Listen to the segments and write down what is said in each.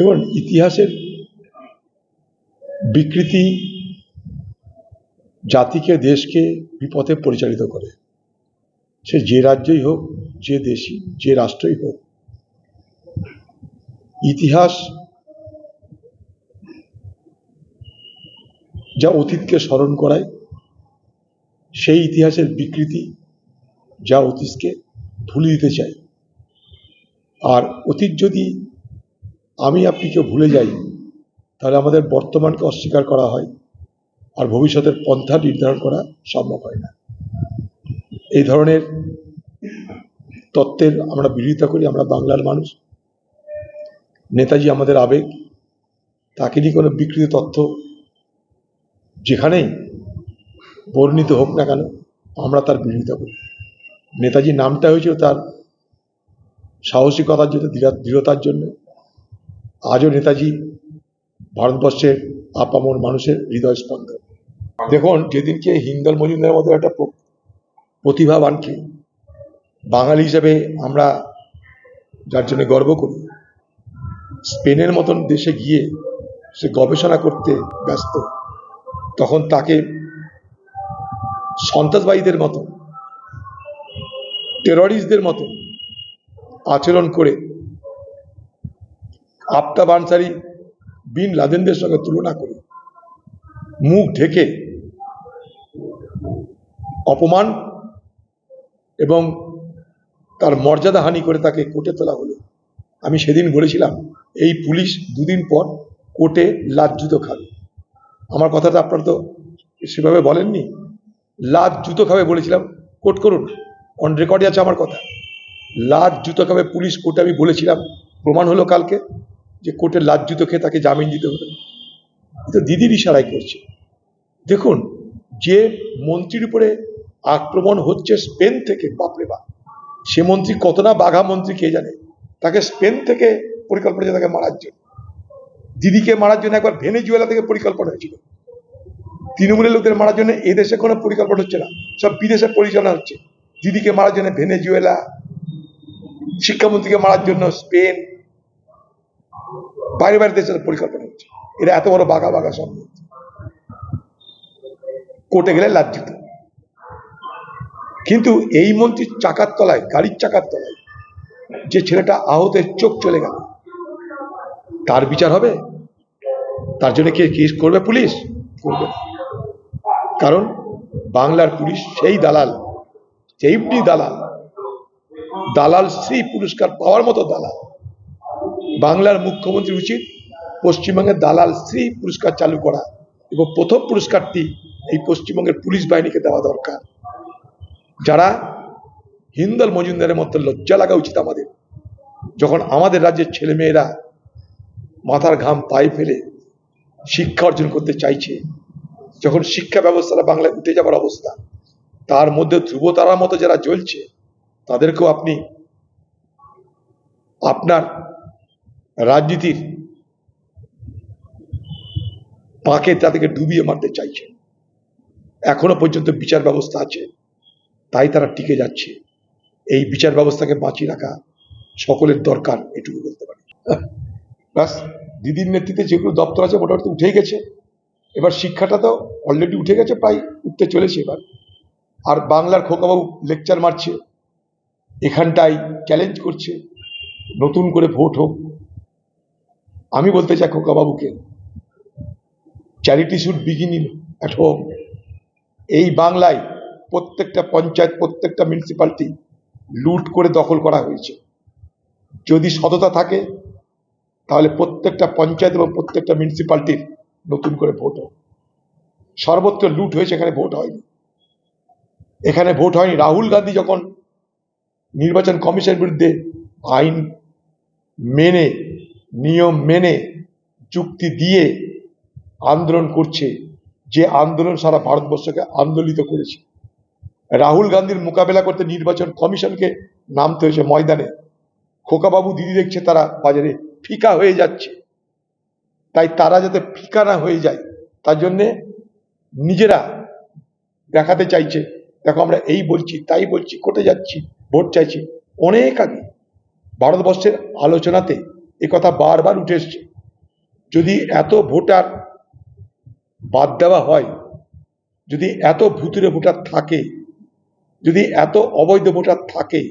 দেখুন, ইতিহাসের বিকৃতি জাতিকে, দেশকে বিপথে পরিচালিত করে। সে যে রাজ্যই হোক, যে দেশই, যে রাষ্ট্রই হোক, ইতিহাস যা অতীতকে স্মরণ করায়, সেই ইতিহাসের বিকৃতি যা অতীতকে ভুলে দিতে চায়। আর অতীত যদি আমি আপনি কেউ ভুলে যাই, তাহলে আমাদের বর্তমানকে অস্বীকার করা হয় আর ভবিষ্যতের পন্থা নির্ধারণ করা সম্ভব হয় না। এই ধরনের তত্ত্বের আমরা বিরোধিতা করি, আমরা বাংলার মানুষ। নেতাজি আমাদের আবেগ, তাকে নিয়ে কোনো বিকৃত তথ্য যেখানেই বর্ণিত হোক না কেন, আমরা তার বিরোধিতা করি। নেতাজি নামটা হয়েছিল তার সাহসিকতার জন্য, দৃঢ়- দৃঢ়তার জন্য। আজও নেতাজি ভারতবর্ষের আপামর মানুষের হৃদয় স্পন্দন। দেখুন, যেদিনকে হিন্দল মজুমদারের মতো একটা প্র- প্রতিভাবানকে বাঙালি হিসেবে আমরা যার জন্য গর্ব করি, স্পেনের মতন দেশে গিয়ে সে গবেষণা করতে ব্যস্ত, তখন তাকে সন্ত্রাসবাদীদের মতো টেররিস্টদের মতো আচরণ করে আফতাব আনসারি বিন লাদেনদের সঙ্গে তুলনা করে। মুখ ঢেকে অপমান এবং তার মর্যাদা হানি করে তাকে কোর্টে তোলা হলো। আমি সেদিন বলেছিলাম, এই পুলিশ দুদিন পর কোর্টে লাজ জুতো খাবে। আমার কথাটা আপনারা তো সেভাবে বলেননি? লাজ জুতো খাবে বলেছিলাম। কোর্ট করুন অন রেকর্ডে আছে আমার কথা। লাজ জুতো খাবে পুলিশ কোর্টে আমি বলেছিলাম, প্রমাণ হলো কালকে। যে কোর্টে লাজ জুতো খেয়ে তাকে জামিন দিতে এ তো দিদির ইশারায় করছে। দেখুন, যে মন্ত্রীর উপরে আক্রমণ হচ্ছে স্পেন থেকে, বাপরে বাপ। সে মন্ত্রী কত না বাঘা মন্ত্রী কে জানে? তাকে স্পেন থেকে পরিকল্পনা হয়েছে তাকে মারার জন্য। দিদিকে মারার জন্য একবার ভেনেজুয়েলা থেকে পরিকল্পনা হয়েছিল। তৃণমূলের লোকদের মারার জন্য এদেশে কোনো পরিকল্পনা হচ্ছে না। সব বিদেশে পরিচালনা হচ্ছে। দিদিকে মারার জন্য ভেনেজুয়েলা, শিক্ষামন্ত্রীকে মারার জন্য স্পেন বাইরে বাইরে দেশের পরিকল্পনা হচ্ছে। এরা এত বড় বাঘা বাঘা মন্ত্রী। কোর্টে গেলে লাজ্জিত। কিন্তু এই মন্ত্রীর চাকার তলায়, গাড়ির চাকার তলায়, যে ছেলেটা আহতের চোখ চলে গেল, তার বিচার হবে? তার জন্য কে কেস করবে? পুলিশ করবে কারণ বাংলার পুলিশ সেই দালাল সেইমনি দালাল। দালাল শ্রী পুরস্কার পাওয়ার মতো দালাল। বাংলার মুখ্যমন্ত্রী উচিত পশ্চিমবঙ্গের দালাল শ্রী পুরস্কার চালু করা এবং প্রথম পুরস্কারটি এই পশ্চিমবঙ্গের পুলিশ বাহিনীকে দেওয়া দরকার। যারা হিন্দল মজুমদারের মতো লজ্জা লাগা উচিত আমাদের। যখন আমাদের রাজ্যের ছেলেমেয়েরা মাথার ঘাম পায়ে ফেলে শিক্ষা অর্জন করতে চাইছে, যখন শিক্ষা ব্যবস্থাটা বাংলায় উঠে যাবার অবস্থা, তার মধ্যে ধ্রুবতারার মতো যারা জ্বলছে, তাদেরকেও আপনি আপনার রাজনীতির পাকে তাদেরকে ডুবিয়ে মারতে চাইছে। এখনও পর্যন্ত বিচার ব্যবস্থা আছে, তাই তারা টিকে যাচ্ছে। এই বিচার ব্যবস্থাকে বাঁচিয়ে রাখা সকলের দরকার, এটুকু বলতে পারি। ব্যাস, দিদির নেতৃত্বে যেগুলো দপ্তর আছে মোটামুটি উঠে গেছে। এবার শিক্ষাটা তো অলরেডি উঠে গেছে, প্রায় উঠতে চলেছে এবার। আর বাংলার খোকাবাবু লেকচার মারছে এখানটাই চ্যালেঞ্জ করছে, নতুন করে ভোট হোক। আমি বলতে চাই খোকাবাবুকে charity should begin in at home এই বাংলায় প্রত্যেকটা পঞ্চায়েত, প্রত্যেকটা মিউনিসিপ্যালিটি লুট করে দখল করা হয়েছে। যদি সততা থাকে, তাহলে প্রত্যেকটা পঞ্চায়েত এবং প্রত্যেকটা মিউনিসিপ্যালিটির নতুন করে ভোট হোক। সর্বত্র লুট হয়েছে, এখানে ভোট হয়নি। এখানে ভোট হয়নি। রাহুল গান্ধী যখন নির্বাচন কমিশনের বিরুদ্ধে আইন মেনে নিয়ম মেনে চুক্তি দিয়ে আন্দোলন করছে, যে আন্দোলন সারা ভারতবর্ষকে আন্দোলিত করেছে। রাহুল গান্ধীর মোকাবেলা করতে নির্বাচন কমিশনকে নামতে হয়েছে ময়দানে। খোকাবাবু দিদি দেখছে তারা বাজারে ফিকা হয়ে যাচ্ছে। তাই তারা যাতে ফিকা না হয়ে যায়, তার জন্যে নিজেরা দেখাতে চাইছে, দেখো আমরা এই বলছি, তাই বলছি কোটে যাচ্ছি, ভোট চাইছি। অনেক আগে ভারতবর্ষের আলোচনাতে কথা বারবার উঠে এসছে। যদি এত ভোটার বাদ দেওয়া হয়, যদি এত ভুতুরে ভোটার থাকে, যদি এত অবৈধ ভোটার থাকে,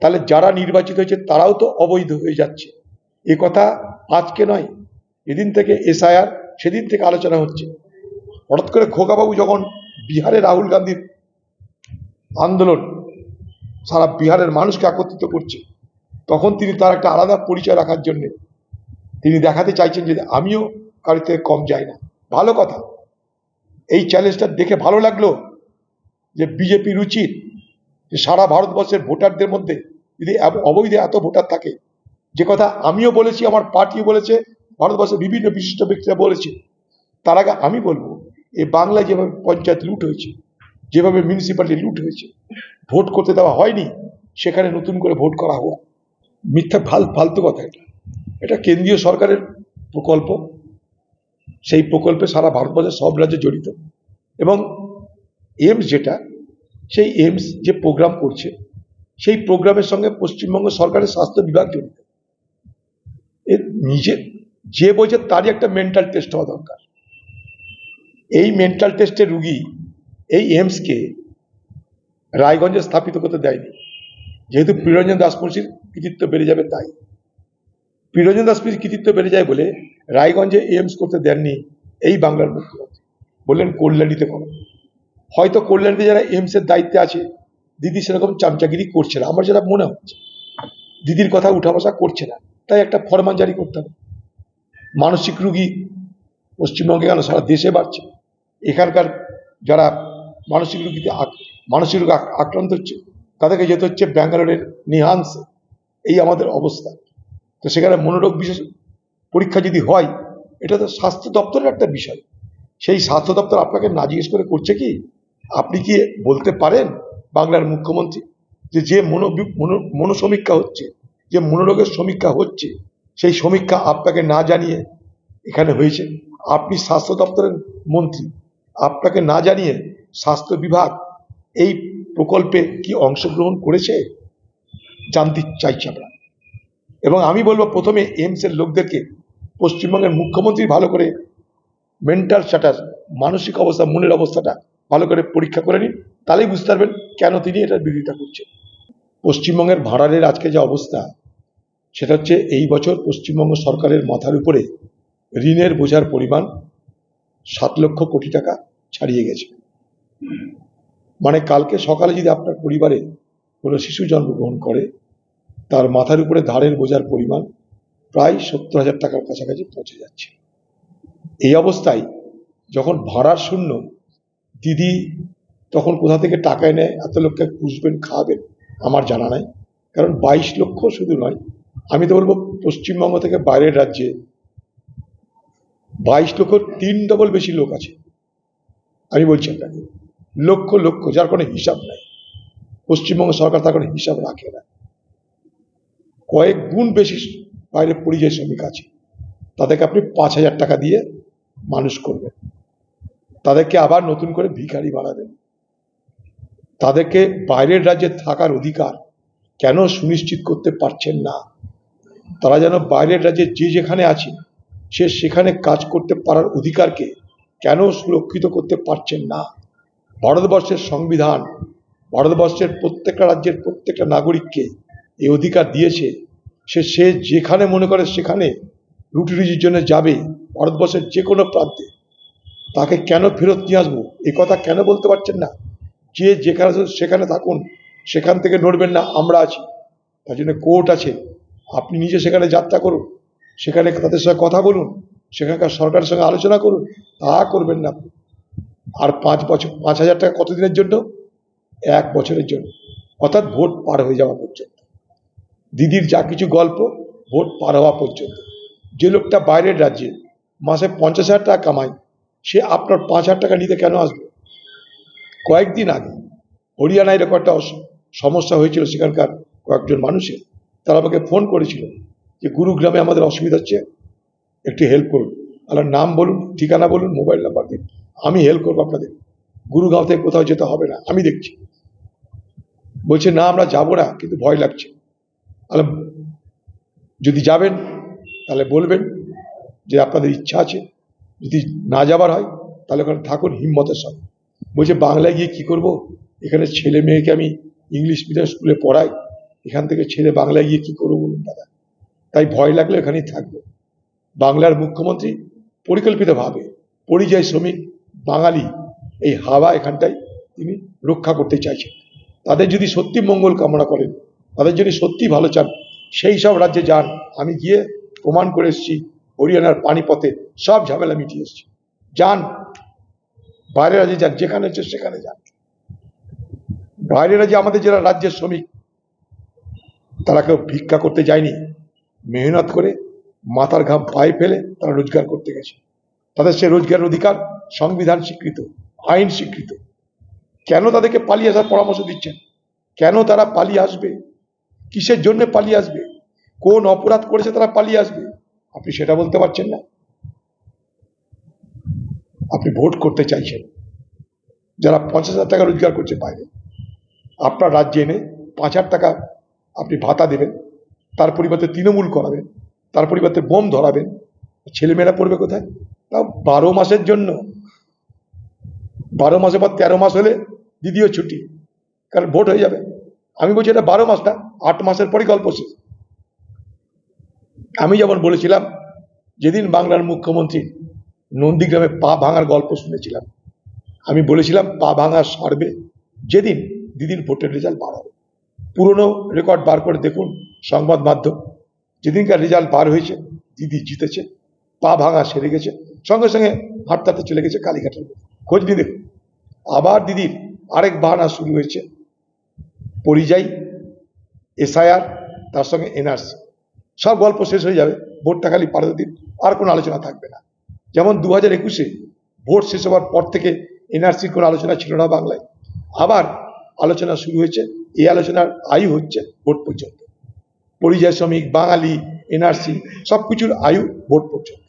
তাহলে যারা নির্বাচিত হয়েছে তারাও তো অবৈধ হয়ে যাচ্ছে। এ কথা আজকে নয়, এদিন থেকে এসআইআর, সেদিন থেকে আলোচনা হচ্ছে। হঠাৎ করে খোকাবাবু যখন বিহারে রাহুল গান্ধীর আন্দোলন, সারা বিহারের মানুষকে একত্রিত করছে তখন তিনি তার একটা আলাদা পরিচয় রাখার জন্যে তিনি দেখাতে চাইছেন যে আমিও কারোর থেকে কম যাই না। ভালো কথা। এই চ্যালেঞ্জটা দেখে ভালো লাগল যে বিজেপির উচিত যে সারা ভারতবর্ষের ভোটারদের মধ্যে যদি অবৈধ এত ভোটার থাকে। যে কথা আমিও বলেছি, আমার পার্টিও বলেছে, ভারতবর্ষের বিভিন্ন বিশিষ্ট ব্যক্তিরা বলেছে। তার আগে আমি বলব এই বাংলায় যেভাবে পঞ্চায়েত লুট হয়েছে, যেভাবে মিউনিসিপ্যালিটি লুট হয়েছে, ভোট করতে দেওয়া হয়নি, সেখানে নতুন করে ভোট করা হোক। মিথ্যা, ফাল, ফালতু কথা এটা। এটা কেন্দ্রীয় সরকারের প্রকল্প। সেই প্রকল্পে সারা ভারতবর্ষের সব রাজ্যে জড়িত। এবং এমস যেটা, সেই এমস যে প্রোগ্রাম করছে, সেই প্রোগ্রামের সঙ্গে পশ্চিমবঙ্গ সরকারের স্বাস্থ্য বিভাগ জড়িত। এর নিজে, যে বোঝে তারই একটা মেন্টাল টেস্ট হওয়া দরকার। এই মেন্টাল টেস্টের রুগী এই এমসকে রায়গঞ্জে স্থাপিত করতে দেয়নি। যেহেতু প্রিরঞ্জন দাসমুন্সির কৃতিত্ব বেড়ে যাবে তাই। প্রিরঞ্জন দাসমুন্সির কৃতিত্ব বেড়ে যায় বলে রায়গঞ্জে এইমস করতে দেননি এই বাংলার মুখ্যমন্ত্রী। বললেন, কল্যাণীতে করো। হয়তো কল্যাণীতে যারা এইমসের দায়িত্বে আছে, দিদি সেরকম চামচাগিরি করছে না। আমার যেটা মনে হচ্ছে, দিদির কথা উঠা বসা করছে না। তাই একটা ফরমান জারি করতে হবে। মানসিক রুগী পশ্চিমবঙ্গে কেন? সারা দেশে বাড়ছে। এখানকার যারা মানসিক রুগীতে মানসিক রোগে আক- আক্রান্ত হচ্ছে, তাদেরকে যেতে হচ্ছে ব্যাঙ্গালোরের নিহান্সে। এই আমাদের অবস্থা। তো সেখানে মনোরোগ বিশেষ পরীক্ষা যদি হয়, এটা তো স্বাস্থ্য দপ্তরের একটা বিষয়। সেই স্বাস্থ্য দপ্তর আপনাকে না জিজ্ঞেস করে করছে কি? আপনি কি বলতে পারেন বাংলার মুখ্যমন্ত্রী যে যে মনো মনো- মনোসমীক্ষা হচ্ছে, যে মনোরোগের সমীক্ষা হচ্ছে, সেই সমীক্ষা আপনাকে না জানিয়ে এখানে হয়েছে? আপনি স্বাস্থ্য দপ্তরের মন্ত্রী, আপনাকে না জানিয়ে স্বাস্থ্য বিভাগ এই প্রকল্পে কি অংশগ্রহণ করেছে? জানতে চাইছি আমরা। এবং আমি বলব প্রথমে এইমসের লোকদেরকে পশ্চিমবঙ্গের মুখ্যমন্ত্রী ভালো করে মেন্টাল স্ট্যাটাস মানসিক অবস্থা, মনের অবস্থাটা ভালো করে পরীক্ষা করে নিন, তাহলেই বুঝতে পারবেন কেন তিনি এটার বিরোধিতা করছেন। পশ্চিমবঙ্গের ভাড়ারের আজকে যে অবস্থা, সেটা হচ্ছে এই বছর পশ্চিমবঙ্গ সরকারের মাথার উপরে ঋণের বোঝার পরিমাণ সাত লক্ষ কোটি টাকা ছাড়িয়ে গেছে। মানে কালকে সকালে যদি আপনার পরিবারে কোনো শিশু জন্মগ্রহণ করে, তার মাথার উপরে ধারের বোঝার পরিমাণ প্রায় সত্তর হাজার টাকার কাছাকাছি পৌঁছে যাচ্ছে। এই অবস্থায় যখন ভাড়ার শূন্য, দিদি তখন কোথা থেকে টাকা এনে এত লোককে পুষবেন, খাওয়াবেন, আমার জানা নাই। কারণ বাইশ লক্ষ শুধু নয়, আমি তো বলব পশ্চিমবঙ্গ থেকে বাইরের রাজ্যে বাইশ লক্ষ তিন ডবল বেশি লোক আছে। আমি বলছি আপনাকে, লক্ষ লক্ষ, যার কোনো হিসাব নাই। পশ্চিমবঙ্গ সরকার তার কোনো হিসাব রাখে না। কয়েক গুণ বেশি বাইরে পরিযায়ী শ্রমিক আছে। তাদেরকে আপনি পাঁচ হাজার টাকা দিয়ে মানুষ করবেন। তাদেরকে আবার নতুন করে ভিখারি বানাবেন। তাদেরকে বাইরের রাজ্যে থাকার অধিকার কেন সুনিশ্চিত করতে পারছেন না? তারা যেন বাইরের রাজ্যে যে যেখানে আছে, সে সেখানে কাজ করতে পারার অধিকারকে কেন সুরক্ষিত করতে পারছেন না? ভারতবর্ষের সংবিধান ভারতবর্ষের প্রত্যেকটা রাজ্যের প্রত্যেকটা নাগরিককে এই অধিকার দিয়েছে। সে সে যেখানে মনে করে সেখানে রুটি রুজির জন্য যাবে, ভারতবর্ষের যে কোনো প্রান্তে। তাকে কেন ফেরত নিয়ে আসব? এ কথা কেন বলতে পারছেন না? যে যেখানে সেখানে থাকুন, সেখান থেকে নড়বেন না, আমরা আছি। তার জন্য কোর্ট আছে। আপনি নিজে সেখানে যাত্রা করুন। সেখানে তাদের সঙ্গে কথা বলুন। সেখানকার সরকারের সঙ্গে আলোচনা করুন। তা করবেন না। আর পাঁচ বছর, পাঁচ হাজার টাকা কতদিনের জন্য? এক বছরের জন্য। অর্থাৎ ভোট পার হয়ে যাওয়া পর্যন্ত। দিদির যা কিছু গল্প, ভোট পার হওয়া পর্যন্ত। যে লোকটা বাইরের রাজ্যে, মাসে পঞ্চাশ হাজার টাকা কামায়, সে আপনার পাঁচ হাজার টাকা নিতে কেন আসবে? কয়েকদিন আগে হরিয়ানায় এরকম একটা সমস্যা হয়েছিল সেখানকার কয়েকজন মানুষের। তারা আমাকে ফোন করেছিল যে, গুরুগ্রামে আমাদের অসুবিধা হচ্ছে, একটু হেল্প করুন। আপনার নাম বলুন, ঠিকানা বলুন মোবাইল নাম্বার দিন। আমি হেল্প করব আপনাদের। গুরুগাঁও থেকে কোথাও যেতে হবে না, আমি দেখছি। বলছে, না, আমরা যাব না, কিন্তু ভয় লাগছে। তাহলে যদি যাবেন, তাহলে বলবেন যে আপনাদের ইচ্ছা আছে। যদি না যাবার হয়, তাহলে ওখানে থাকুন, হিম্মতের সঙ্গে বলছে, বাংলায় গিয়ে কি করব? এখানে ছেলে মেয়েকে আমি ইংলিশ মিডিয়াম স্কুলে পড়াই, এখান থেকে ছেলে বাংলায় গিয়ে কি করব বলুন দাদা? তাই ভয় লাগলে এখানেই থাকব। বাংলার মুখ্যমন্ত্রী পরিকল্পিতভাবে পরিযায়ী শ্রমিক, বাঙালি এই হাওয়া এখানটায় তিনি রক্ষা করতে চাইছেন। তাদের যদি সত্যি মঙ্গল কামনা করেন, তাদের যদি সত্যি ভালো চান, সেই সব রাজ্যে যান। আমি গিয়ে প্রমাণ করে এসেছি, হরিয়ানার পানিপথে সব ঝামেলা মিটিয়ে এসেছি। যান, বাইরের রাজ্যে যান, যেখানে হচ্ছে সেখানে যান। বাইরের রাজ্যে আমাদের যারা রাজ্যের শ্রমিক, তারা কেউ ভিক্ষা করতে যায়নি। মেহনত করে মাথার ঘাম পায়ে ফেলে তারা রোজগার করতে গেছে। তাদের সে রোজগারের অধিকার সংবিধান স্বীকৃত। আইন স্বীকৃত কেন তাদেরকে পালিয়ে আসার পরামর্শ দিচ্ছেন? কেন তারা পালিয়ে আসবে? কিসের জন্য পালিয়ে আসবে? কোন অপরাধ করেছে তারা পালিয়ে আসবে? আপনি সেটা বলতে পারছেন না। আপনি ভোট করতে চাইছেন। যারা পঞ্চাশ হাজার টাকা রোজগার করছে বাইরে। আপনার রাজ্যে এনে পাঁচ হাজার টাকা আপনি ভাতা দেবেন, তার পরিবর্তে তৃণমূল করাবেন, তার পরিবর্তে বোম ধরাবেন। ছেলেমেয়েরা পড়বে কোথায়? তাও বারো মাসের জন্য। বারো মাসের পর তেরো মাস হলে দ্বিতীয় ছুটি, কারণ ভোট হয়ে যাবে। আমি বলছি এটা বারো মাস না, আট মাসের পরই গল্প শেষ। আমি যেমন বলেছিলাম, যেদিন বাংলার মুখ্যমন্ত্রী নন্দীগ্রামে পা ভাঙার গল্প শুনেছিলাম, আমি বলেছিলাম পা ভাঙা সারবে যেদিন দিদির ভোটের রেজাল্ট বার হবে। পুরনো রেকর্ড বার করে দেখুন সংবাদ মাধ্যম, যেদিনকার রেজাল্ট বার হয়েছে, দিদি জিতেছে, পা ভাঙা সেরে গেছে, সঙ্গে সঙ্গে হাঁটতাতে চলে গেছে কালীঘাটের খোঁজ নিয়ে আবার দিদির আরেক বাহানা শুরু হয়েছে, পরিযায়ী, এসআইআর, তার সঙ্গে এনআরসি। সব গল্প শেষ হয়ে যাবে, ভোটটা খালি পারত দিন আর কোনো আলোচনা থাকবে না। যেমন দু হাজার একুশে ভোট শেষ হওয়ার পর থেকে এনআরসির কোনো আলোচনা ছিল না বাংলায়। আবার আলোচনা শুরু হয়েছে, এই আলোচনার আয়ু হচ্ছে ভোট পর্যন্ত। পরিযায়ী শ্রমিক, বাঙালি, এনআরসি সব কিছুর আয়ু ভোট পর্যন্ত।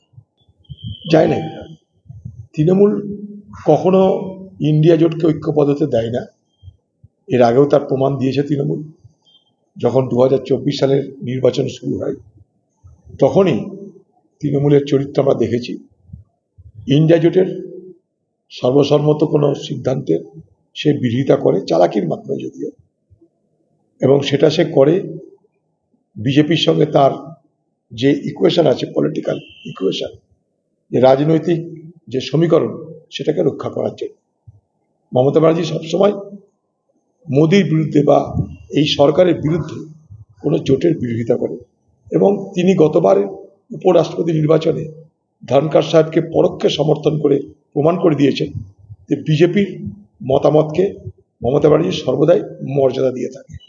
যায় না তৃণমূল কখনো ইন্ডিয়া জোটকে ঐক্যবদ্ধতে দেয় না। এর আগেও তার প্রমাণ দিয়েছে তৃণমূল। যখন দু হাজার চব্বিশ সালের নির্বাচন শুরু হয়, তখনই তৃণমূলের চরিত্র আমরা দেখেছি। ইন্ডিয়া জোটের সর্বসম্মত কোনো সিদ্ধান্তের সে বিরোধিতা করে চালাকির মাধ্যমে যদিও। এবং সেটা সে করে বিজেপির সঙ্গে তার যে ইকুয়েশন আছে পলিটিক্যাল ইকুয়েশন যে রাজনৈতিক যে সমীকরণ সেটাকে রক্ষা করার জন্য। মমতা ব্যানার্জি সবসময় মোদির বিরুদ্ধে বা এই সরকারের বিরুদ্ধে কোনো জোটের বিরোধিতা করে এবং তিনি গতবারের উপরাষ্ট্রপতি নির্বাচনে ধনকার সাহেবকে পরোক্ষে সমর্থন করে প্রমাণ করে দিয়েছেন যে বিজেপির মতামতকে মমতা ব্যানার্জি সর্বদাই মর্যাদা দিয়ে থাকে